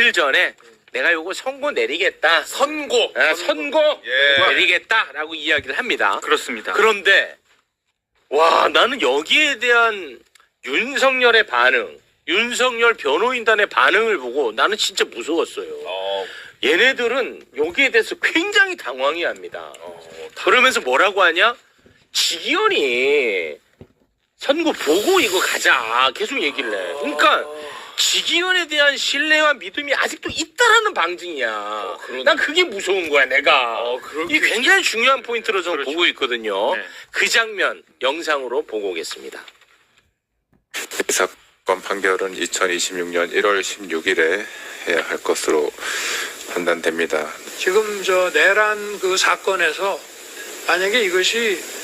이틀 전에 내가 요거 선고 내리겠다. 선고. 아, 선고 예. 내리겠다라고 이야기를 합니다. 그렇습니다. 그런데 와 나는 여기에 대한 윤석열의 반응, 윤석열 변호인단의 반응을 보고 나는 진짜 무서웠어요. 어, 얘네들은 여기에 대해서 굉장히 당황해합니다. 그러면서 뭐라고 하냐? 지기현이 선거 보고 이거 가자 계속 얘기를 해. 그러니까 지기현에 대한 신뢰와 믿음이 아직도 있다라는 방증이야. 그러네. 난 그게 무서운 거야 내가. 어, 그럴 이 굉장히 중요한 포인트로 저는 그렇죠. 보고 있거든요. 네. 그 장면 영상으로 보고 오겠습니다. 이 사건 판결은 2026년 1월 16일에 해야 할 것으로 판단됩니다. 지금 저 내란 그 사건에서 만약에 이것이 에,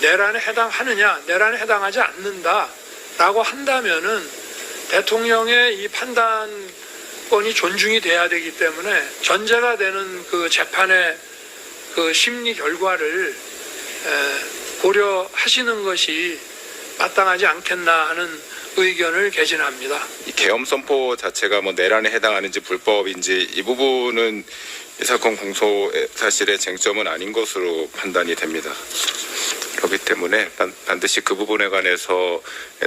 내란에 해당하느냐, 내란에 해당하지 않는다라고 한다면은 대통령의 이 판단권이 존중이 돼야 되기 때문에 전제가 되는 그 재판의 그 심리 결과를 에, 고려하시는 것이 마땅하지 않겠나 하는 의견을 개진합니다. 이 계엄 선포 자체가 뭐 내란에 해당하는지 불법인지 이 부분은 이 사건 공소 사실의 쟁점은 아닌 것으로 판단이 됩니다. 그렇기 때문에 반, 반드시 그 부분에 관해서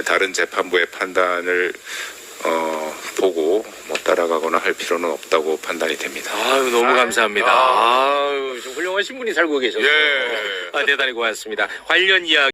다른 재판부의 판단을 어, 보고 뭐 따라가거나 할 필요는 없다고 판단이 됩니다. 아유 너무 감사합니다. 아. 아유 좀 훌륭하신 분이 살고 계셨어요. 예. 아, 대단히 고맙습니다. 관련 이야기.